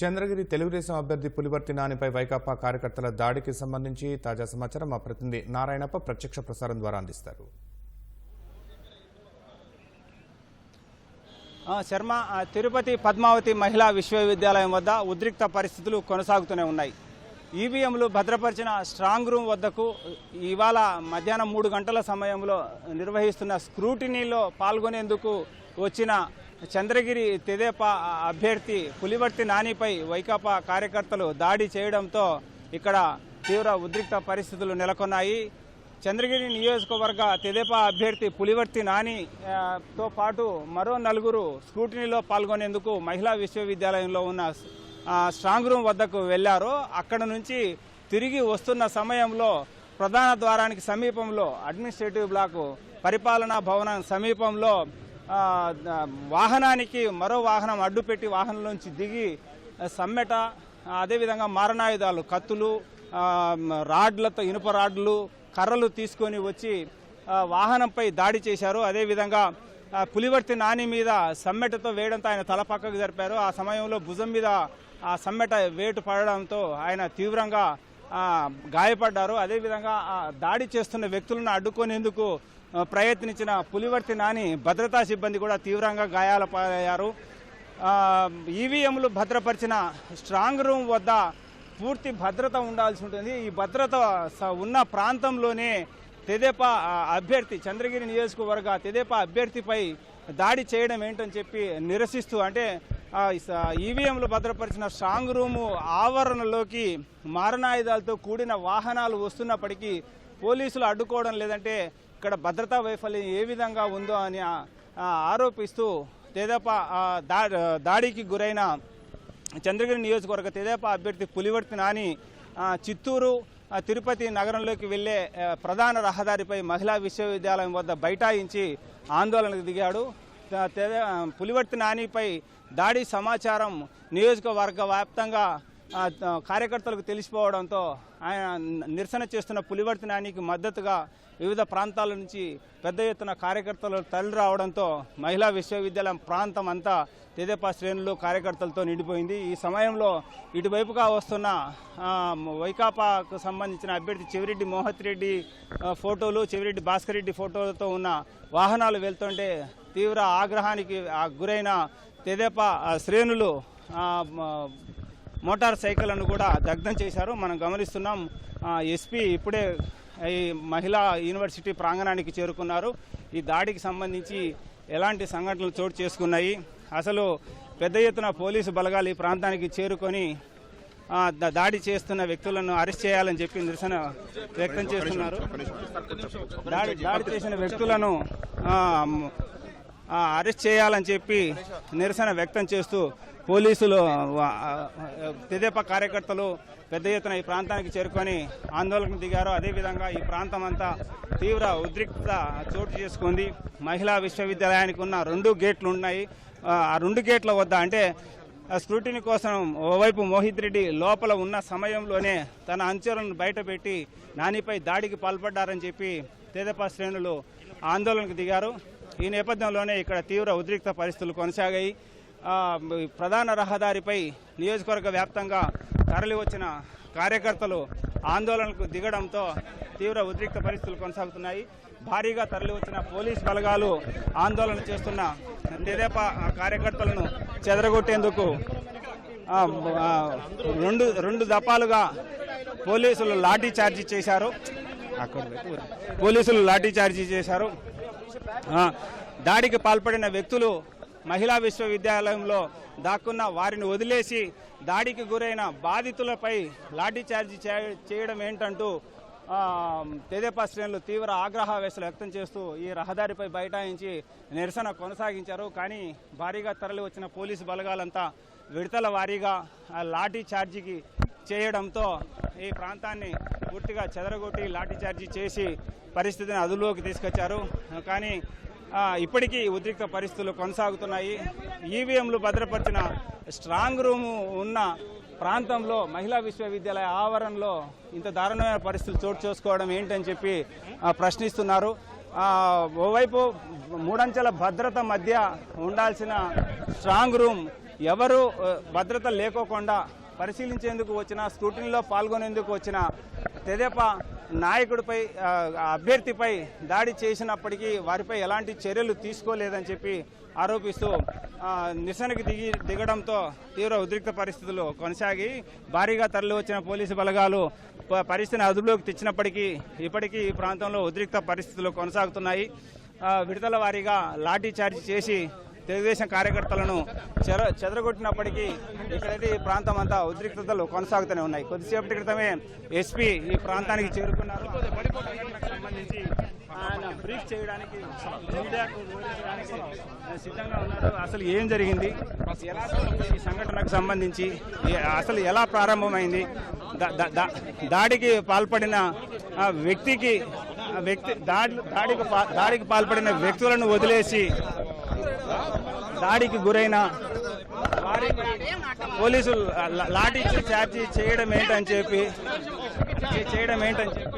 చంద్రగిరి తెలుగుదేశం అభ్యర్థి పులివర్తి నానిపై వైకాపా కార్యకర్తల దాడికి సంబంధించి తాజా సమాచారం మా ప్రతినిధి నారాయణప్ప ప్రత్యక్ష ప్రసారం ద్వారా అందిస్తారు. శర్మ తిరుపతి పద్మావతి మహిళా విశ్వవిద్యాలయం వద్ద ఉద్రిక్త పరిస్థితులు కొనసాగుతూనే ఉన్నాయి. ఈవీఎంలు భద్రపరిచిన స్ట్రాంగ్ రూమ్ వద్దకు ఇవాళ మధ్యాహ్నం మూడు గంటల సమయంలో నిర్వహిస్తున్న స్క్రూటినీలో పాల్గొనేందుకు వచ్చిన చంద్రగిరి తెదేపా అభ్యర్థి పులివర్తి నానిపై వైకాపా కార్యకర్తలు దాడి చేయడంతో ఇక్కడ తీవ్ర ఉద్రిక్త పరిస్థితులు నెలకొన్నాయి. చంద్రగిరి నియోజకవర్గ తెదేపా అభ్యర్థి పులివర్తి నాని తో పాటు మరో నలుగురు స్క్రూటినీలో పాల్గొనేందుకు మహిళా విశ్వవిద్యాలయంలో ఉన్న స్ట్రాంగ్ రూమ్ వద్దకు వెళ్ళారు. అక్కడ నుంచి తిరిగి వస్తున్న సమయంలో ప్రధాన ద్వారానికి సమీపంలో అడ్మినిస్ట్రేటివ్ బ్లాకు పరిపాలనా భవనం సమీపంలో వాహనానికి మరో వాహనం అడ్డుపెట్టి వాహనంలోంచి దిగి సమ్మెట అదేవిధంగా మారణాయుధాలు కత్తులు రాడ్లతో ఇనుప రాడ్లు కర్రలు తీసుకొని వచ్చి వాహనంపై దాడి చేశారు. అదేవిధంగా పులివర్తి నాని మీద సమ్మెటతో వేయడంతో ఆయన తల పక్కకు జరిపారు. ఆ సమయంలో భుజం మీద ఆ సమ్మెట వేటు పడడంతో ఆయన తీవ్రంగా గాయపడ్డారు. అదేవిధంగా దాడి చేస్తున్న వ్యక్తులను అడ్డుకునేందుకు ప్రయత్నించిన పులివర్తి నాని భద్రతా సిబ్బంది కూడా తీవ్రంగా గాయాల పాలయ్యారు ఈవీఎంలు భద్రపరిచిన స్ట్రాంగ్ రూమ్ వద్ద పూర్తి భద్రత ఉండాల్సి ఉంటుంది. ఈ భద్రత స- ఉన్న ప్రాంతంలోనే తెదేపా అభ్యర్థి చంద్రగిరి నియోజకవర్గ తెదేపా అభ్యర్థిపై దాడి చేయడం ఏంటని చెప్పి నిరసిస్తూ అంటే ఈవీఎంలు భద్రపరిచిన స్ట్రాంగ్ రూము ఆవరణలోకి మారణాయుధాలతో కూడిన వాహనాలు వస్తున్నప్పటికీ పోలీసులు అడ్డుకోవడం లేదంటే ఇక్కడ భద్రతా వైఫల్యం ఏ విధంగా ఉందో అని ఆరోపిస్తూ తెదేపా దా- దాడికి గురైన చంద్రగిరి నియోజకవర్గ తెదేపా అభ్యర్థి పులివర్తి నాని చిత్తూరు తిరుపతి నగరంలోకి వెళ్ళే ప్రధాన రహదారిపై మహిళా విశ్వవిద్యాలయం వద్ద బైఠాయించి ఆందోళనకు దిగాడు. పులివర్తి నానిపై దాడి సమాచారం నియోజకవర్గ వ్యాప్తంగా కార్యకర్తలకు తెలిసిపోవడంతో ఆయన నిరసన చేస్తున్న పులివర్తి నానికి మద్దతుగా వివిధ ప్రాంతాల నుంచి పెద్ద ఎత్తున కార్యకర్తలు తరలి రావడంతో మహిళా విశ్వవిద్యాలయం ప్రాంతం అంతా తెదేపా శ్రేణులు కార్యకర్తలతో నిండిపోయింది. ఈ సమయంలో ఇటువైపుగా వస్తున్న వైకాపాకు సంబంధించిన అభ్యర్థి చెవిరెడ్డి మోహత్ రెడ్డి ఫోటోలు చెవిరెడ్డి భాస్కర్ రెడ్డి ఫోటోలతో ఉన్న వాహనాలు వెళ్తుంటే తీవ్ర ఆగ్రహానికి ఆ, గురైన తెదేపా శ్రేణులు మోటార్ సైకిళ్ళను కూడా దగ్ధం చేశారు. మనం గమనిస్తున్నాం ఎస్పీ ఇప్పుడే ఈ మహిళా యూనివర్సిటీ ప్రాంగణానికి చేరుకున్నారు. ఈ దాడికి సంబంధించి ఎలాంటి సంఘటనలు చోటు చేసుకున్నాయి? అసలు పెద్ద ఎత్తున పోలీసు బలగాలు ఈ ప్రాంతానికి చేరుకొని దాడి చేస్తున్న వ్యక్తులను అరెస్ట్ చేయాలని చెప్పి నిరసన వ్యక్తం చేస్తున్నారు. దాడి దాడి చేసిన వ్యక్తులను అరెస్ట్ చేయాలని చెప్పి నిరసన వ్యక్తం చేస్తూ పోలీసులు తెదేప తెదేపా కార్యకర్తలు పెద్ద ఎత్తున ఈ ప్రాంతానికి చేరుకొని ఆందోళనకు దిగారు. అదేవిధంగా ఈ ప్రాంతం అంతా తీవ్ర ఉద్రిక్తత చోటు చేసుకుంది. మహిళా విశ్వవిద్యాలయానికి ఉన్న రెండు గేట్లు ఉన్నాయి. ఆ రెండు గేట్ల వద్ద అంటే ఆ స్క్రూటినీ కోసం ఓవైపు మోహిత్ రెడ్డి లోపల ఉన్న సమయంలోనే తన అంచెలను బయటపెట్టి నానిపై దాడికి పాల్పడ్డారని చెప్పి తెదేపా శ్రేణులు ఆందోళనకు దిగారు. ఈ నేపథ్యంలోనే ఇక్కడ తీవ్ర ఉద్రిక్త పరిస్థితులు కొనసాగాయి. ప్రధాన రహదారిపై నియోజకవర్గ వ్యాప్తంగా తరలి వచ్చిన కార్యకర్తలు ఆందోళనకు దిగడంతో తీవ్ర ఉద్రిక్త పరిస్థితులు కొనసాగుతున్నాయి. భారీగా తరలి వచ్చిన పోలీస్ బలగాలు ఆందోళన చేస్తున్న తెదేపా కార్యకర్తలను చెదరగొట్టేందుకు రెండు రెండు దఫాలుగా పోలీసులు లాఠీ చార్జీ చేశారు. పోలీసులు లాఠీ చార్జీ చేశారు. దాడికి పాల్పడిన వ్యక్తులు మహిళా విశ్వవిద్యాలయంలో దాక్కున్న వారిని వదిలేసి దాడికి గురైన బాధితులపై లాఠీఛార్జీ చే- చేయడం ఏంటంటూ తెదేపా శ్రేణులు తీవ్ర ఆగ్రహావేశాలు వ్యక్తం చేస్తూ ఈ రహదారిపై బైఠాయించి నిరసన కొనసాగించారు. కానీ భారీగా తరలి వచ్చిన పోలీసు బలగాలంతా విడతల వారీగా లాఠీ చార్జీకి చేయడంతో ఈ ప్రాంతాన్ని పూర్తిగా చెదరగొట్టి లాఠీచార్జీ చేసి పరిస్థితిని అదుపులోకి తీసుకొచ్చారు. కానీ ఇప్పటికీ ఉద్రిక్త పరిస్థితులు కొనసాగుతున్నాయి. ఈవీఎంలు భద్రపరిచిన స్ట్రాంగ్ రూము ఉన్న ప్రాంతంలో మహిళా విశ్వవిద్యాలయ ఆవరణలో ఇంత దారుణమైన పరిస్థితులు చోటు చేసుకోవడం ఏంటని చెప్పి ప్రశ్నిస్తున్నారు. ఓవైపు మూడంచెల భద్రత మధ్య ఉండాల్సిన స్ట్రాంగ్ రూమ్ ఎవరు భద్రత లేకోకుండా పరిశీలించేందుకు వచ్చిన స్క్రూటినీలో పాల్గొనేందుకు వచ్చిన తెదేపా నాయకుడిపై అభ్యర్థిపై దాడి చేసినప్పటికీ వారిపై ఎలాంటి చర్యలు తీసుకోలేదని చెప్పి ఆరోపిస్తూ ఆ, దిగి దిగడంతో తీవ్ర ఉద్రిక్త పరిస్థితులు కొనసాగి భారీగా తరలి వచ్చిన పోలీసు బలగాలు పరిస్థితిని అదుపులోకి తెచ్చినప్పటికీ ఇప్పటికీ ఈ ప్రాంతంలో ఉద్రిక్త పరిస్థితులు కొనసాగుతున్నాయి. విడతల వారీగా లాఠీ చార్జ్ చేసి తెలుగుదేశం కార్యకర్తలను చెర చెదరగొట్టినప్పటికీ ఇక్కడైతే ఈ ప్రాంతం అంతా ఉద్రిక్తతలు కొనసాగుతూనే ఉన్నాయి. కొద్దిసేపటి క్రితమే ఎస్పీ ఈ ప్రాంతానికి చేరుకున్నారు. సంబంధించి ఆయన బ్రీఫ్ చేయడానికి మీడియాకు సిద్ధంగా ఉన్నారు. అసలు ఏం జరిగింది? ఎలా ఈ సంఘటనకు సంబంధించి అసలు ఎలా ప్రారంభమైంది? దాడికి పాల్పడిన ఆ వ్యక్తికి ఆ వ్యక్తి దాడి దాడికి దాడికి పాల్పడిన వ్యక్తులను వదిలేసి దాడికి గురైన పోలీసులు లా- లాఠీ చార్జీ చేయడం ఏంటని చెప్పి చేయడం ఏంటని చెప్పి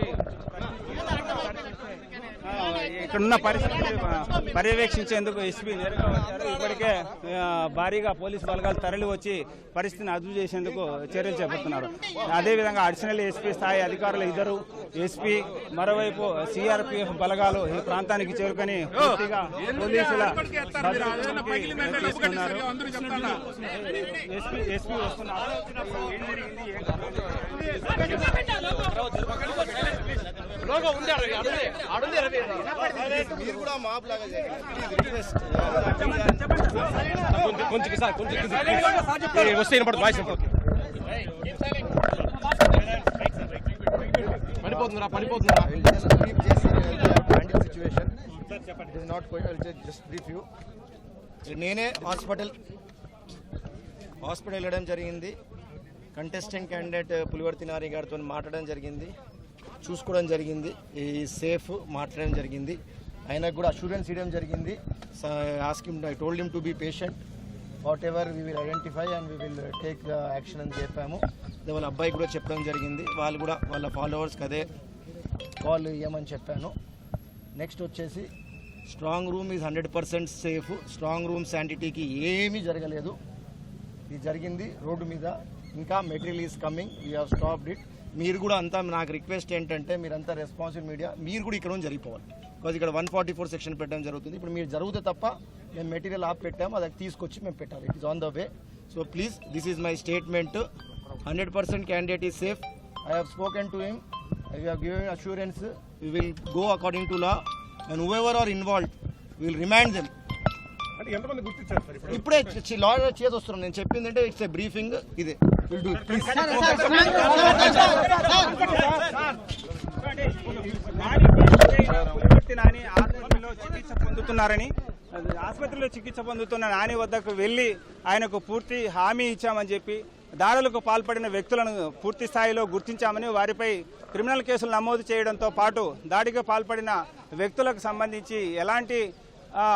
ఇక్కడున్న పరిస్థితులు పర్యవేక్షించేందుకు ఎస్పీ నేరుగా వచ్చారు. ఇప్పటికే భారీగా పోలీసు బలగాలు తరలి వచ్చి పరిస్థితిని అదుపు చేసేందుకు చర్యలు చేపడుతున్నారు. అదేవిధంగా అడిషనల్ ఎస్పీ స్థాయి అధికారులు ఇద్దరు ఎస్పీ మరోవైపు సిఆర్పిఎఫ్ బలగాలు ఈ ప్రాంతానికి చేరుకొని పూర్తిగా పోలీసుల ఎస్పీ ఎస్పీ వస్తున్నారు. ఏం జరిగింది ఏం మీరు కూడా మాప్ లాగా చేయండి కొంచెం సార్ కొంచెం వస్తే వినపడదు వాయిస్ పడిపోతుందా పడిపోతుందా situation not just brief you నేనే హాస్పిటల్ హాస్పిటల్ వెళ్ళడం జరిగింది. కంటెస్టెంట్ క్యాండిడేట్ పులివర్తి నారి గారితో మాట్లాడడం జరిగింది. చూసుకోవడం జరిగింది. ఈ సేఫ్ మాట్లాడడం జరిగింది. ఆయనకు కూడా అష్యూరెన్స్ ఇవ్వడం జరిగింది. Ask him I told him to be patient whatever we will identify and we will take action అని చెప్పాము. అదే వాళ్ళ అబ్బాయి కూడా చెప్పడం జరిగింది. వాళ్ళు కూడా వాళ్ళ ఫాలోవర్స్కి అదే కాల్ ఇవ్వమని చెప్పాను. నెక్స్ట్ వచ్చేసి strong room is hundred percent safe strong room శాంటిటీకి ఏమీ జరగలేదు. ఇది జరిగింది. రోడ్డు మీద ఇంకా material is coming we have stopped it మీరు కూడా అంతా నాకు రిక్వెస్ట్ ఏంటంటే మీరంతా రెస్పాన్సిబుల్ మీడియా మీరు కూడా ఇక్కడ నుంచి జరిగిపోవాలి. బికాజ్ ఇక్కడ వన్ ఫార్టీ ఫోర్ సెక్షన్ పెట్టడం జరుగుతుంది. ఇప్పుడు మీరు జరుగుతే తప్ప మేము మెటీరియల్ ఆప్ పెట్టాము అది తీసుకొచ్చి మేము పెట్టాలి. It is on the way so please this is my statement hundred percent candidate is safe I have spoken to him I have given assurance we will go according to law and whoever are involved will remind them ఇప్పుడు? ఇప్పుడే lawyer చేసి వస్తున్నాను నేను చెప్పింది అంటే it's a briefing ఇదే. Will do please Pulivarthi Nani ఆసుపత్రిలో చికిత్స పొందుతున్నారని ఆసుపత్రిలో చికిత్స పొందుతున్న నాని వద్దకు వెళ్ళి ఆయనకు పూర్తి హామీ ఇచ్చామని చెప్పి దాడులకు పాల్పడిన వ్యక్తులను పూర్తి స్థాయిలో గుర్తించామని వారిపై క్రిమినల్ కేసులు నమోదు చేయడంతో పాటు దాడికి పాల్పడిన వ్యక్తులకు సంబంధించి ఎలాంటి ఆ,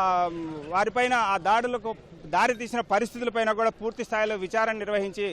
వారిపైన ఆ దాడులకు దారి తీసిన పరిస్థితులపైన కూడా పూర్తి స్థాయిలో విచారణ నిర్వహించి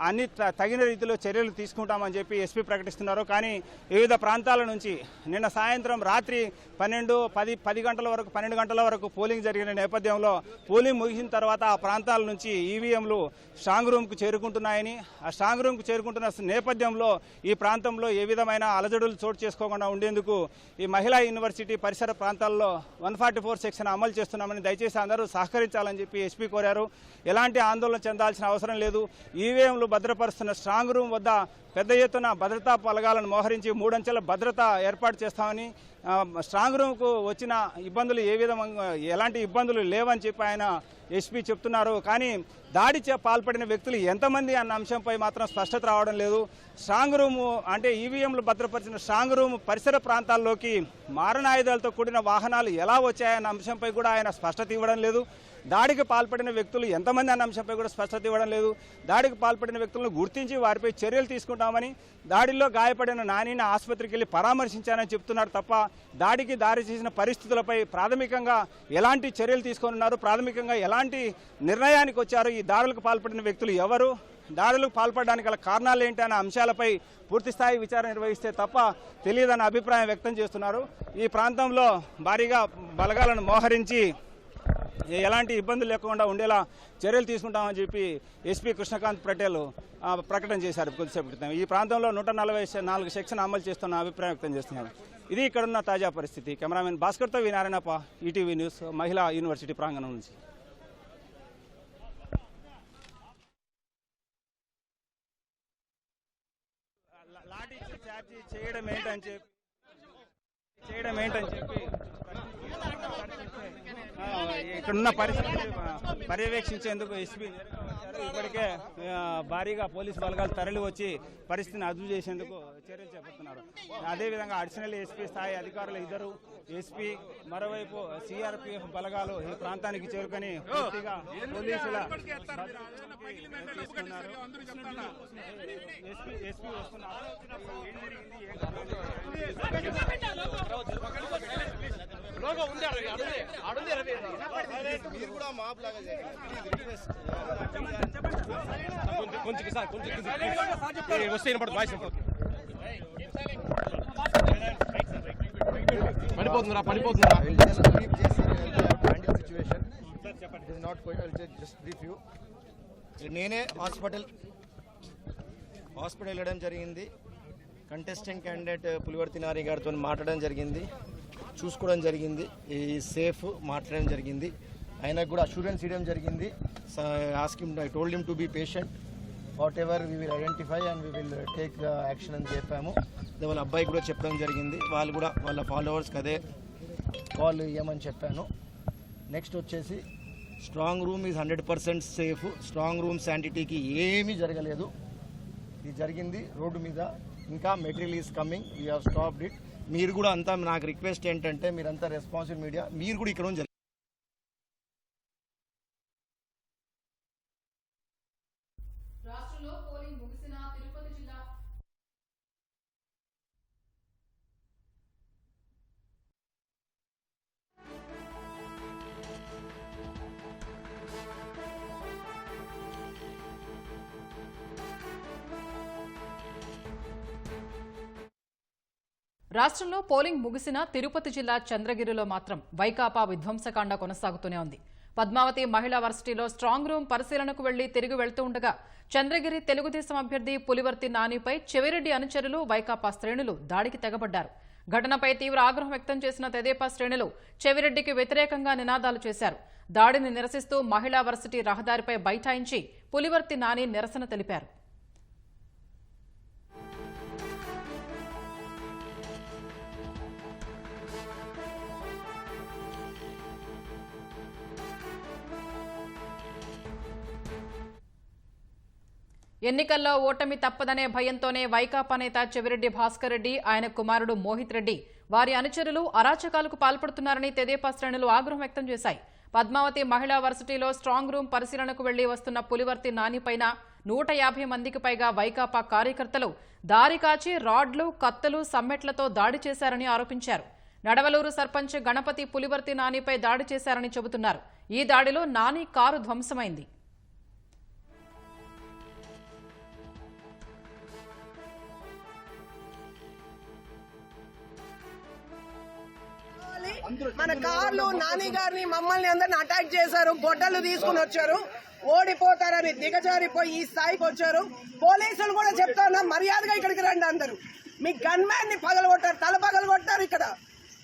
అన్ని త- తగిన రీతిలో చర్యలు తీసుకుంటామని చెప్పి ఎస్పీ ప్రకటిస్తున్నారు. కానీ వివిధ ప్రాంతాల నుంచి నిన్న సాయంత్రం రాత్రి పన్నెండు పది పది గంటల వరకు పన్నెండు గంటల వరకు పోలింగ్ జరిగిన నేపథ్యంలో పోలింగ్ ముగిసిన తర్వాత ఆ ప్రాంతాల నుంచి ఈవీఎంలు స్ట్రాంగ్ రూమ్కు చేరుకుంటున్నాయని ఆ స్ట్రాంగ్ రూమ్కు చేరుకుంటున్న నేపథ్యంలో ఈ ప్రాంతంలో ఏ విధమైన అలజడులు చోటు చేసుకోకుండా ఉండేందుకు ఈ మహిళా యూనివర్సిటీ పరిసర ప్రాంతాల్లో వన్ ఫార్టీ ఫోర్ సెక్షన్ అమలు చేస్తున్నామని దయచేసి అందరూ సహకరించాలని చెప్పి ఎస్పీ కోరారు. ఎలాంటి ఆందోళన చెందాల్సిన అవసరం లేదు. ఈవీఎంలు భద్రపరుస్తున్న స్ట్రాంగ్ రూమ్ వద్ద పెద్ద ఎత్తున భద్రతా పలగాలను మోహరించి మూడంచెల భద్రత ఏర్పాటు చేస్తామని స్ట్రాంగ్ రూమ్కు వచ్చిన ఇబ్బందులు ఏ విధంగా ఎలాంటి ఇబ్బందులు లేవని చెప్పి ఆయన ఎస్పీ చెప్తున్నారు. కానీ దాడి పాల్పడిన వ్యక్తులు ఎంతమంది అన్న అంశంపై మాత్రం స్పష్టత రావడం లేదు. స్ట్రాంగ్ రూము అంటే ఈవీఎంలు భద్రపరిచిన స్ట్రాంగ్ రూమ్ పరిసర ప్రాంతాల్లోకి మారణాయుధాలతో కూడిన వాహనాలు ఎలా వచ్చాయన్న అంశంపై కూడా ఆయన స్పష్టత ఇవ్వడం లేదు. దాడికి పాల్పడిన వ్యక్తులు ఎంతమంది అన్న అంశంపై కూడా స్పష్టత ఇవ్వడం లేదు. దాడికి పాల్పడిన వ్యక్తులను గుర్తించి వారిపై చర్యలు తీసుకుంటామని దాడిలో గాయపడిన నానిని ఆసుపత్రికి వెళ్ళి పరామర్శించానని చెప్తున్నారు తప్ప దాడికి దారి చేసిన పరిస్థితులపై ప్రాథమికంగా ఎలాంటి చర్యలు తీసుకున్నారు ప్రాథమికంగా ఎలాంటి నిర్ణయానికి వచ్చారు ఈ దాడులకు పాల్పడిన వ్యక్తులు ఎవరు దాడులకు పాల్పడడానికి గల కారణాలు ఏంటి అనే అంశాలపై పూర్తి స్థాయి విచారణ నిర్వహిస్తే తప్ప తెలియదన్న అభిప్రాయం వ్యక్తం చేస్తున్నారు. ఈ ప్రాంతంలో భారీగా బలగాలను మోహరించి ఎలాంటి ఇబ్బందులు లేకుండా ఉండేలా చర్యలు తీసుకుంటామని చెప్పి ఎస్పీ కృష్ణకాంత్ పటేల్ ఆ, ప్రకటన చేశారు కొద్దిసేపు క్రితం. ఈ ప్రాంతంలో నూట నలభై నాలుగు సెక్షన్ అమలు చేస్తున్న అభిప్రాయం వ్యక్తం చేస్తున్నారు. ఇది ఇక్కడున్న తాజా పరిస్థితి. కెమెరామెన్ భాస్కర్తో వి నారాయణప్ప ఈటీవీ న్యూస్ మహిళా యూనివర్సిటీ ప్రాంగణం నుంచి. లాఠీ చార్జ్ చేయడం ఏంటని చెప్పి చేయడం ఏంటని చెప్పి ఇక్కడున్న పరిస్థితి పర్యవేక్షించేందుకు ఎస్పీ ఇప్పటికే భారీగా పోలీస్ బలగాలు తరలి వచ్చి పరిస్థితిని అదుపు చేసేందుకు చర్యలు చేపడుతున్నారు. అదేవిధంగా అడిషనల్ ఎస్పీ స్థాయి అధికారులు ఇద్దరు ఎస్పీ మరోవైపు సిఆర్పిఎఫ్ బలగాలు ఈ ప్రాంతానికి చేరుకొని పూర్తిగా పోలీసుల ఎస్పీ వస్తున్నారు. మీరు కూడా కొంచెం సార్ కొంచెం వస్తే వినపడదు వాయిస్ పడిపోతుందిరా పడిపోతుందిరా situation is not just brief you నేనే హాస్పిటల్ హాస్పిటల్ వెళ్ళడం జరిగింది. కంటెస్టెంట్ క్యాండిడేట్ పులివర్తి నారి గారితో మాట్లాడడం జరిగింది. చూసుకోవడం జరిగింది. ఈ సేఫ్ మాట్లాడడం జరిగింది. ఆయనకు కూడా అష్యూరెన్స్ ఇవ్వడం జరిగింది. Ask him I told him to be patient whatever we will identify and we will take action అని చెప్పాము. అదే వాళ్ళ అబ్బాయి కూడా చెప్పడం జరిగింది. వాళ్ళు కూడా వాళ్ళ ఫాలోవర్స్కి అదే కాల్ ఇవ్వమని చెప్పాను. నెక్స్ట్ వచ్చేసి strong room is hundred percent safe strong room శాంటిటీకి ఏమీ జరగలేదు. ఇది జరిగింది. రోడ్డు మీద ఇంకా material is coming we have stopped it మీరు కూడా అంతా నాకు రిక్వెస్ట్ ఏంటంటే మీరంతా రెస్పాన్సిబుల్ మీడియా మీరు కూడా ఇక్కడ రాష్ట్రంలో పోలింగ్ ముగిసిన తిరుపతి జిల్లా చంద్రగిరిలో మాత్రం వైకాపా విధ్వంసకాండ కొనసాగుతూనే ఉంది. పద్మావతి మహిళా వర్సిటీలో స్ట్రాంగ్ రూమ్ పరిశీలనకు వెళ్ళి తిరిగి వెళ్తూ ఉండగా చంద్రగిరి తెలుగుదేశం అభ్యర్థి పులివర్తి నానిపై చెవిరెడ్డి అనుచరులు వైకాపా శ్రేణులు దాడికి తెగబడ్డారు. ఘటనపై తీవ్ర ఆగ్రహం వ్యక్తం చేసిన తెదేపా శ్రేణులు చెవిరెడ్డికి వ్యతిరేకంగా నినాదాలు చేశారు. దాడిని నిరసిస్తూ మహిళా వర్సిటీ రహదారిపై బైఠాయించి పులివర్తి నాని నిరసన తెలిపారు. ఎన్నికల్లో ఓటమి తప్పదనే భయంతోనే వైకాపా నేత చెవిరెడ్డి భాస్కర్ రెడ్డి ఆయన కుమారుడు మోహిత్ రెడ్డి వారి అనుచరులు అరాచకాలకు పాల్పడుతున్నారని తెదేపా శ్రేణులు ఆగ్రహం వ్యక్తం చేశాయి. పద్మావతి మహిళా వర్సిటీలో స్ట్రాంగ్ రూమ్ పరిశీలనకు వెళ్ళి వస్తున్న పులివర్తి నానిపైన నూట యాభై మందికి పైగా వైకాపా కార్యకర్తలు దారి కాచి రాడ్లు కత్తలు సమ్మెట్లతో దాడి చేశారని ఆరోపించారు. నడవలూరు సర్పంచ్ గణపతి పులివర్తి నానిపై దాడి చేశారని చెబుతున్నారు. ఈ దాడిలో నాని కారు ధ్వంసమైంది. మన కార్లు నాని గారిని మమ్మల్ని అందరిని అటాక్ చేశారు గొడ్డలు తీసుకుని వచ్చారు ఓడిపోతారని దిగజారిపోయి ఈ స్థాయికి వచ్చారు. పోలీసులు కూడా చెప్తున్నా మర్యాదగా ఇక్కడికి రండి అందరూ. మీ గన్ మ్యాన్ని పగలగొట్టారు తల పగలగొట్టారు ఇక్కడ.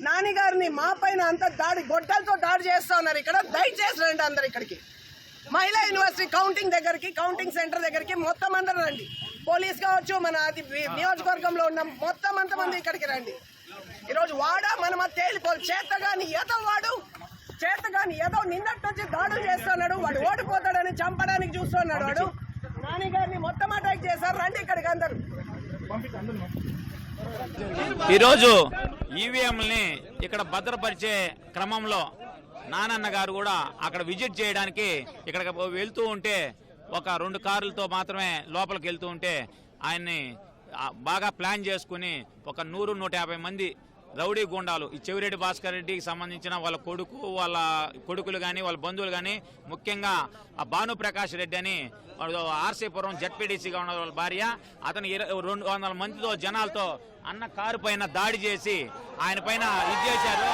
నాని గారిని మా పైన అంత దాడి గొడ్డలతో దాడి చేస్తా ఉన్నారు ఇక్కడ. దయచేసి రండి అందరు ఇక్కడికి. మహిళా యూనివర్సిటీ కౌంటింగ్ దగ్గరికి కౌంటింగ్ సెంటర్ దగ్గరికి మొత్తం అందరూ రండి. పోలీస్ కావచ్చు మన అది నియోజకవర్గంలో ఉన్న మొత్తం అంతమంది ఇక్కడికి రండి. ఈరోజు వాడా? మనమ తేలిపోదు చేతగాని ఏదో వాడు చేతగాని ఏదో నిన్నటి నుంచి దాడులు చేస్తున్నాడు. వాడు ఓడిపోతాడని చంపడానికి చూస్తున్నాడు వాడు. నాని గారిని మొత్తం అటాక్ చేశారు. రండి ఇక్కడికి అందరు. ఈరోజు ఈవీఎంని ఇక్కడ భద్రపరిచే క్రమంలో నానన్న గారు కూడా అక్కడ విజిట్ చేయడానికి ఇక్కడ వెళ్తూ ఉంటే ఒక రెండు కార్లతో మాత్రమే లోపలికి వెళ్తూ ఉంటే ఆయన్ని బాగా ప్లాన్ చేసుకుని ఒక నూరు నూట యాభై మంది రౌడీ గుండాలు. ఈ చెవిరెడ్డి భాస్కర్ రెడ్డికి సంబంధించిన వాళ్ళ కొడుకు వాళ్ళ కొడుకులు కానీ వాళ్ళ బంధువులు కానీ ముఖ్యంగా ఆ భానుప్రకాష్ రెడ్డి అని ఆర్సీపురం జడ్పీడీసీగా ఉన్న వాళ్ళ భార్య. అతను రెండు వందల మందితో జనాలతో అన్న కారు పైన దాడి చేసి ఆయన పైన ఇది చేశారు.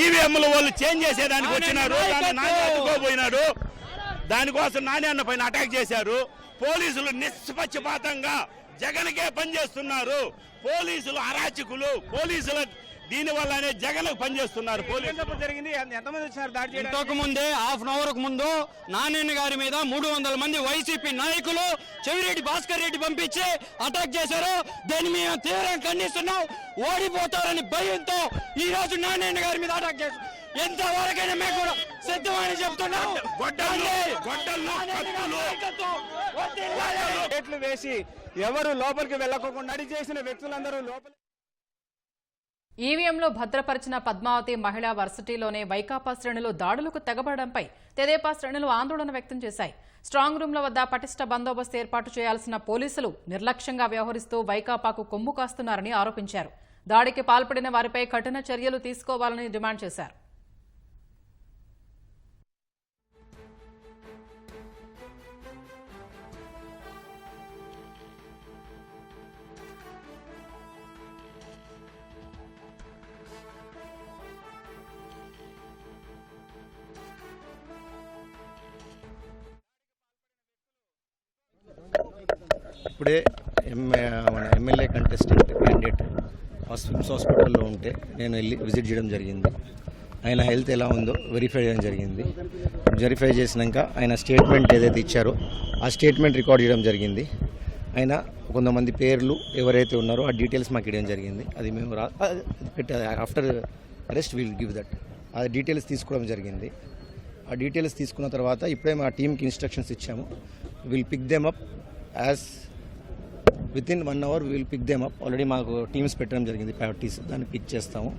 ఈవీఎంల వాళ్ళు చేంజ్ చేసేదానికి వచ్చినారు. దాన్ని నాని అడ్డుకోబోయినాడు దానికోసం నాని అన్న పైన అటాక్ చేశారు. పోలీసులు నిష్పక్షపాతంగా జగన్కే పనిచేస్తున్నారు. పోలీసులు అరాచకులు. పోలీసుల దీని వల్లనే జగన్ పనిచేస్తున్నారు పోలీసులు. జరిగింది. ఎంతమంది దాడి ఇంతకు ముందే హాఫ్ అన్ అవర్ ముందు నారాయణ గారి మీద మూడు వందల మంది వైసీపీ నాయకులు చెవిరెడ్డి భాస్కర్ రెడ్డి పంపించి అటాక్ చేశారు. దాన్ని మేము తీవ్రంగా ఖండిస్తున్నాం. ఓడిపోతారని భయంతో ఈ రోజు నారాయణ గారి మీద అటాక్ చేశారు. ఎంత వరకైనా మేము కూడా సిద్ధమని చెప్తున్నాం. గేట్లు వేసి ఎవరు లోపలికి వెళ్ళకోకుండా అడి చేసిన వ్యక్తులందరూ లోపల ఈవీఎంలో భద్రపరిచిన పద్మావతి మహిళా వర్సిటీలోనే వైకాపా శ్రేణులు దాడులకు తెగబడడంపై తెదేపా శ్రేణులు ఆందోళన వ్యక్తం చేశాయి. స్ట్రాంగ్ రూమ్ల వద్ద పటిష్ట బందోబస్తు ఏర్పాటు చేయాల్సిన పోలీసులు నిర్లక్ష్యంగా వ్యవహరిస్తూ వైకాపాకు కొమ్ము కాస్తున్నారని ఆరోపించారు. దాడికి పాల్పడిన వారిపై కఠిన చర్యలు తీసుకోవాలని డిమాండ్ చేశారు. ఇప్పుడే ఎంఏ మన ఎమ్మెల్యే కంటెస్టెంట్ క్యాండిడేట్ హాస్పిటల్స్ హాస్పిటల్లో ఉంటే నేను వెళ్ళి విజిట్ చేయడం జరిగింది. ఆయన హెల్త్ ఎలా ఉందో వెరిఫై చేయడం జరిగింది. వెరిఫై చేసినాక ఆయన స్టేట్మెంట్ ఏదైతే ఇచ్చారో ఆ స్టేట్మెంట్ రికార్డ్ చేయడం జరిగింది. ఆయన కొంతమంది పేర్లు ఎవరైతే ఉన్నారో ఆ డీటెయిల్స్ మాకు ఇవ్వడం జరిగింది. అది మేము పెట్టే after arrest will give that ఆ డీటెయిల్స్ తీసుకోవడం జరిగింది. ఆ డీటెయిల్స్ తీసుకున్న తర్వాత ఇప్పుడే మా టీంకి ఇన్స్ట్రక్షన్స్ ఇచ్చాము. Will pick them up as with in one hour will pick them up already మాకు టీమ్స్ పెట్టడం జరిగింది. ప్రాక్టీస్ దాన్ని పిక్ చేస్తాము.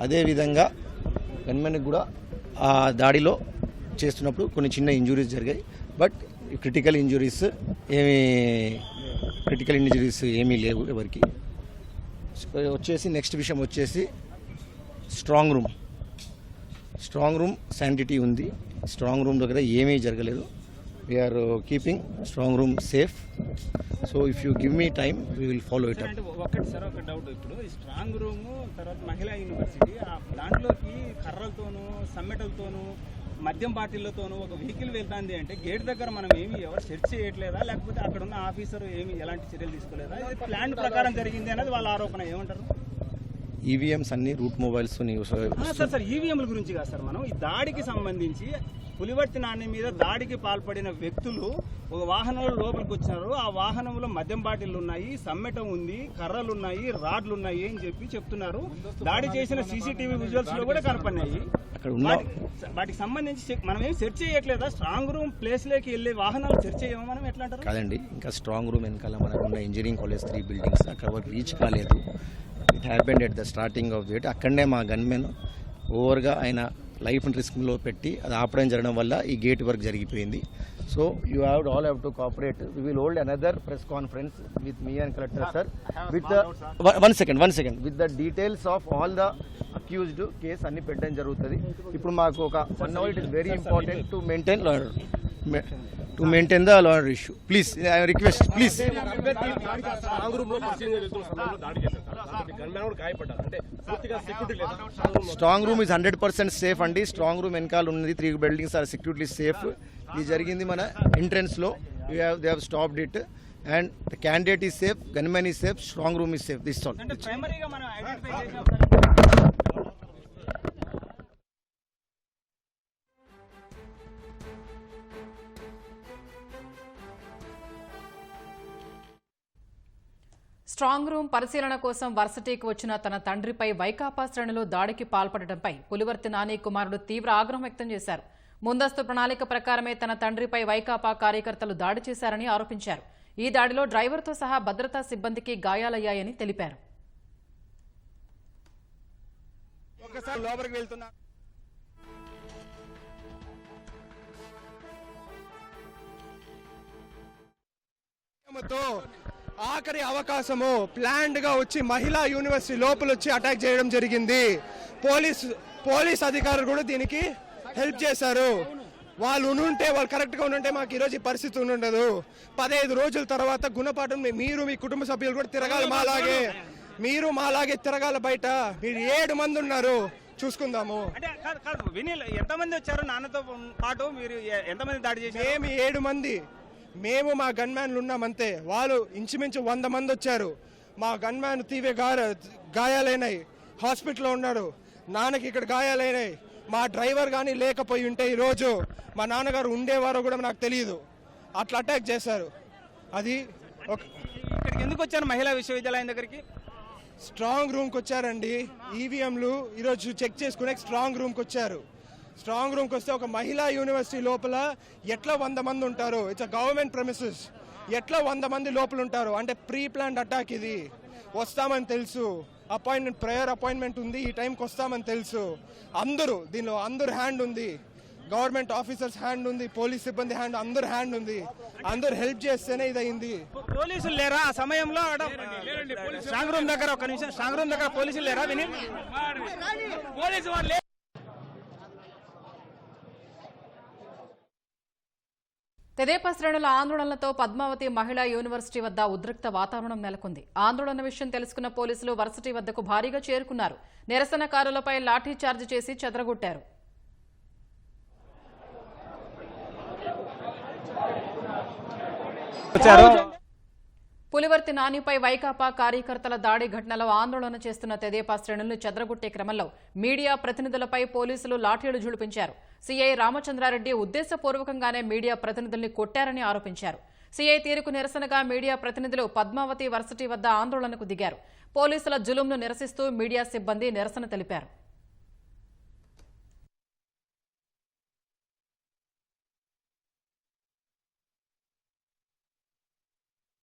అదేవిధంగా గన్మెన్కి కూడా ఆ దాడిలో చేస్తున్నప్పుడు కొన్ని చిన్న ఇంజురీస్ జరిగాయి. బట్ క్రిటికల్ ఇంజురీస్ ఏమీ క్రిటికల్ ఇంజురీస్ ఏమీ లేవు ఎవరికి. వచ్చేసి నెక్స్ట్ విషయం వచ్చేసి strong room strong room sanity ఉంది. స్ట్రాంగ్ రూమ్ దగ్గర ఏమీ జరగలేదు. We are keeping strong room safe so if you give me time we will follow it అంటే ఒకటి సార్ ఒక డౌట్ ఇప్పుడు. ఈ స్ట్రాంగ్ రూమ్ తర్వాత మహిళా యూనివర్సిటీ ఆ దాంట్లోకి కర్రలతోనూ సమ్మెటలతోనూ మద్యం బాటిళ్ళతోనూ ఒక వెహికల్ వెళ్తాంది అంటే గేట్ దగ్గర మనం ఏమి ఎవరు సెర్చ్ చేయట్లేదా? లేకపోతే అక్కడ ఉన్న ఆఫీసర్ ఏమి ఎలాంటి చర్యలు తీసుకోలేదా? ప్లాన్ ప్రకారం జరిగింది అనేది వాళ్ళ ఆరోపణ. ఏమంటారు? ఈవీఎంస్ అన్ని రూట్ మొబైల్స్ సార్ సార్ ఈవీఎంల గురించి కాదు సార్ మనం. ఈ దాడికి సంబంధించి పులివర్తి నాణ్యం మీద దాడికి పాల్పడిన వ్యక్తులు ఒక వాహనంలో లోపలికి వచ్చినారు. ఆ వాహనంలో మద్యం బాటిల్ ఉన్నాయి సమ్మెటం ఉంది కర్రలు ఉన్నాయి రాడ్లు ఉన్నాయి అని చెప్పి చెప్తున్నారు. దాడి చేసిన సీసీటీవీ విజువల్స్లో కూడా కనపడినాయి. వాటికి సంబంధించి మనం ఏం సెర్చ్ చేయట్లేదా? స్ట్రాంగ్ రూమ్ ప్లేస్లోకి వెళ్ళే వాహనాలు సెర్చ్ చేయమో మనం ఎట్లా అంటారు? కాదండి ఇంకా స్ట్రాంగ్ రూమ్ వెనకాల మనకు ఉన్న ఇంజనీరింగ్ కాలేజ్ త్రీ బిల్డింగ్స్ అక్కడ రీచ్ కాలేదు. It happened at the starting of the అక్కడనే మా గన్మెన్ ఓవర్గా ఆయన లైఫ్ రిస్క్లో పెట్టి అది ఆపడం జరగడం వల్ల ఈ గేట్ వర్క్ జరిగిపోయింది so you have all have to cooperate we will hold another press conference with me and collector sir with one second one second with the details of all the accused case అన్ని పెట్టడం జరుగుతుంది ఇప్పుడు మాకు ఒక one hour it is very important to maintain to maintain the lawyer issue please I request please strong room కూడా గాయపడ్డారు. అంటే పూర్తిగా సెక్యూరిటీ లేదా? Strong is hundred percent safe అండి. స్ట్రాంగ్ రూమ్ వెనకాల ఉన్నది three buildings are security safe ఇది జరిగింది మన ఎంట్రన్స్లో. They have stopped it and the candidate is safe gunmen is safe strong room is safe this all strong room పరిశీలన కోసం వర్సిటీకి వచ్చిన తన తండ్రిపై వైకాపా శ్రేణులు దాడికి పాల్పడటంపై పులివర్తి నాని కుమారుడు తీవ్ర ఆగ్రహం వ్యక్తం చేశారు. ముందస్తు ప్రణాళిక ప్రకారమే తన తండ్రిపై వైకాపా కార్యకర్తలు దాడి చేశారని ఆరోపించారు. ఈ దాడిలో డ్రైవర్తో సహా భద్రతా సిబ్బందికి గాయాలయ్యాయని తెలిపారు. తో. ఆఖరి అవకాశము ప్లాన్డ్గా వచ్చి మహిళా యూనివర్సిటీ లోపల వచ్చి అటాక్ చేయడం జరిగింది. పోలీస్ పోలీస్ అధికారులు కూడా దీనికి హెల్ప్ చేశారు. వాళ్ళు ఉంటే వాళ్ళు కరెక్ట్గా ఉంటే మాకు ఈరోజు ఈ పరిస్థితి ఉండదు. పదహైదు రోజుల తర్వాత గుణపాఠం మీరు మీ కుటుంబ సభ్యులు కూడా తిరగాలి మాలాగే. మీరు మాలాగే తిరగాలి బయట. మీరు ఏడు మంది ఉన్నారు. చూసుకుందాము. అంటే కాదు కాదు వినీల్ ఎంతమంది వచ్చారు నాన్నతో పాటు? మీరు ఎంతమంది దాడి చేశారు? మేము ఏడు మంది. మేము మా గన్ మ్యాన్లు ఉన్నామంతే. వాళ్ళు ఇంచుమించు వంద మంది వచ్చారు. మా గన్ మ్యాన్ తీవే గాయ గాయాలైనాయి. హాస్పిటల్లో ఉన్నాడు. నాన్నకి ఇక్కడ గాయాలైనాయి. మా డ్రైవర్ కానీ లేకపోయి ఉంటే ఈరోజు మా నాన్నగారు ఉండేవారో కూడా నాకు తెలియదు. అట్లా అటాక్ చేశారు. అది ఒక ఇక్కడికి ఎందుకు వచ్చారు మహిళా విశ్వవిద్యాలయం దగ్గరికి? స్ట్రాంగ్ రూమ్కి వచ్చారండి. ఈవీఎంలు ఈరోజు చెక్ చేసుకునే స్ట్రాంగ్ రూమ్కి వచ్చారు. స్ట్రాంగ్ రూమ్కి వస్తే ఒక మహిళా యూనివర్సిటీ లోపల ఎట్లా వంద మంది ఉంటారు? ఇట్స్ అ గవర్నమెంట్ ప్రమిసెస్ ఎట్లా వంద మంది లోపల ఉంటారు? అంటే ప్రీ ప్లాన్డ్ అటాక్ ఇది. వస్తామని తెలుసు. అపాయింట్మెంట్ ప్రేయర్ అపాయింట్మెంట్ ఉంది. ఈ టైంకి వస్తామని తెలుసు. అందరూ దీనిలో అందరు హ్యాండ్ ఉంది. గవర్నమెంట్ ఆఫీసర్స్ హ్యాండ్ ఉంది. పోలీస్ సిబ్బంది హ్యాండ్ అందరు హ్యాండ్ ఉంది. అందరు హెల్ప్ చేస్తేనే ఇది అయింది పోలీసులు లేరా? ఆ సమయంలో స్ట్రాంగ్ రూమ్ దగ్గర ఒక నిమిషం స్ట్రాంగ్ రూమ్ దగ్గర పోలీసులు లేరా వినీల్ తెదేపా శ్రేణుల ఆందోళనలతో పద్మావతి మహిళా యూనివర్సిటీ వద్ద ఉద్రిక్త వాతావరణం నెలకొంది. ఆందోళన విషయం తెలుసుకున్న పోలీసులు వర్సిటీ వద్దకు భారీగా చేరుకున్నారు. నిరసనకారులపై లాఠీచార్జ్ చేసి చెదరగొట్టారు. వచ్చారు. పులివర్తి నానిపై వైకాపా కార్యకర్తల దాడి ఘటనలో ఆందోళన చేస్తున్న తెదేపా శ్రేణులను చెదరగొట్టే క్రమంలో మీడియా ప్రతినిధులపై పోలీసులు లాఠీలు జుడిపించారు సీఐ రామచంద్రారెడ్డి ఉద్దేశపూర్వకంగానే మీడియా ప్రతినిధుల్ని కొట్టారని ఆరోపించారు. సీఐ తీరుకు నిరసనగా మీడియా ప్రతినిధులు పద్మావతి వర్సిటీ వద్ద ఆందోళనకు దిగారు. పోలీసుల జులుంను నిరసిస్తూ మీడియా సిబ్బంది నిరసన తెలిపారు.